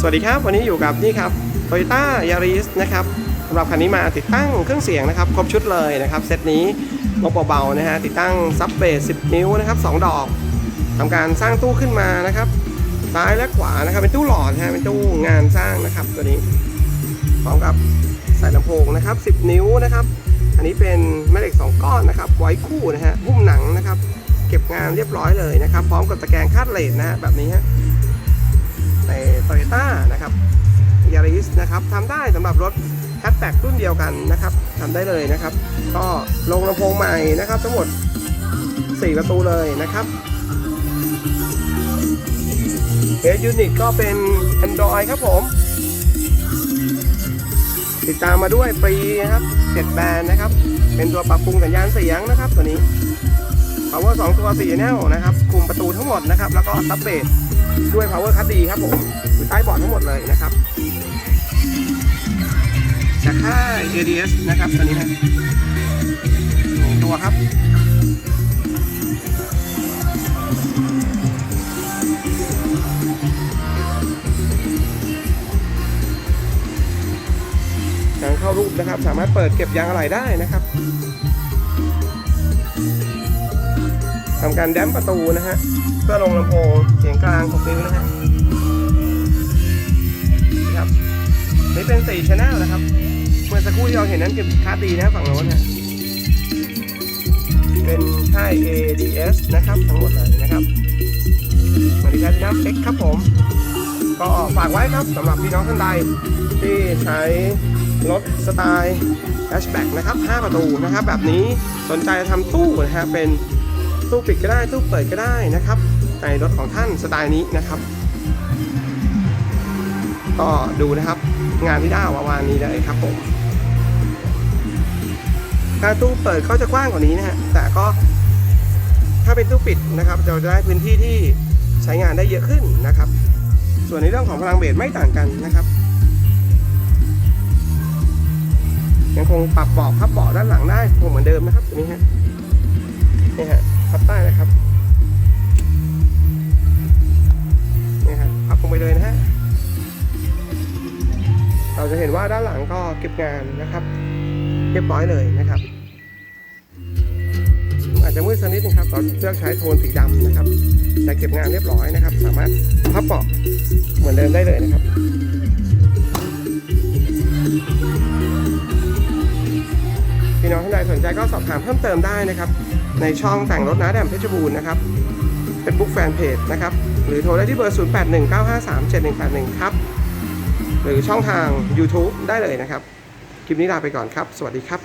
สวัสดีครับ วันนี้อยู่กับนี่ครับ Toyota Yaris นะครับสำหรับคันนี้มาติดตั้งเครื่องเสียงนะครับ ครบชุดเลยนะครับ เซตนี้งบเบาๆนะฮะติดตั้งซับเบส10 นิ้วนะครับ2ดอกทำการสร้างตู้ขึ้นมานะครับซ้ายและขวานะครับ เป็นตู้หลอดนะฮะเป็นตู้งานสร้างนะครับตัวนี้พร้อมกับใส่ลำโพงนะครับ 10 นิ้วนะครับ อันนี้เป็นแม่เหล็ก 2 ก้อนนะครับ ไว้คู่นะฮะหุ้มหนังนะครับ เก็บงานเรียบร้อยเลยนะครับ พร้อมกับตะแกรงคาดเลนนะฮะแบบนี้ฮะ ในโตโยต้านะครับยาริสนะครับทำได้สำหรับรถแฮชแบ็กรุ่นเดียวกันนะครับทำได้เลยนะครับ ก็ลงลำโพงใหม่นะครับ ทั้งหมด 4 ประตูเลยนะครับเอยูนิตก็เป็น Android ครับผม ติดตามมาด้วยฟรีนะครับ7แบรนด์นะครับ เป็นตัวปรับปรุงสัญญาณเสียงนะครับตัวนี้ power 2 ตัว4แนวนะครับ คุมประตูทั้งหมดนะครับ แล้วก็ซับเบส ด้วย power คัดดีครับผมอยู่ใต้บอร์ดทั้งหมดเลยนะครับ จากค่าย ADS นะครับตัวนี้นะหนึ่งตัวครับการเข้ารูปนะครับ สามารถเปิดเก็บยางอะไหล่ได้นะครับ ทำการแดมประตูนะฮะเพื่อลงลำโพงเสียงกลาง6นิ้วนะฮะนะครับนี่เป็น4 channel นะครับเมื่อสักครู่ที่เราเห็นนั้นคือคาร์ดีนะฝั่งโน้นนะเป็นค่าย ADS นะครับทั้งหมดเลยนะครับมาดิการน้ำเอ็กครับผม ก็ฝากไว้ครับสำหรับพี่น้องท่านใดที่ใช้รถสไตล์แฮชแบ็กนะครับ 5 ประตูนะครับ แบบนี้สนใจทำตู้นะฮะเป็น ตู้ปิดก็ได้ตู้เปิดก็ได้นะครับในรถของท่านสไตล์นี้นะครับ ก็ดูนะครับ งานที่ได้วาวานนี้เลยครับผมถ้าตู้เปิดก็จะกว้างกว่านี้นะฮะแต่ก็ถ้าเป็นตู้ปิดนะครับเราจะได้พื้นที่ที่ใช้งานได้เยอะขึ้นนะครับ ส่วนในเรื่องของพลังเบสไม่ต่างกันนะครับ ยังคงปรับเบาะพับเบาะด้านหลังได้คงเหมือนเดิมนะครับตัวนี้ฮะนี่ฮะ พับใต้นะครับนี่ฮะพับลงไปเลยนะฮะเราจะเห็นว่าด้านหลังก็เก็บงานนะครับเรียบร้อยเลยนะครับ อาจจะมืดสักนิดนึงครับเราเลือกใช้โทนสีดำนะครับ แต่เก็บงานเรียบร้อยนะครับ สามารถพับเบาะเหมือนเดิมได้เลยนะครับานใดสนใจก็สอบถามเพิ่มเติมได้นะครับ ในช่องแต่งรถน้าแดมเพชรบูรณ์นะครับเป็นบุ๊กแฟนเพจนะครับ หรือโทรได้ที่เบอร์ 0819537181 ครับ หรือช่องทาง YouTube ได้เลยนะครับ คลิปนี้ลาไปก่อนครับ สวัสดีครับ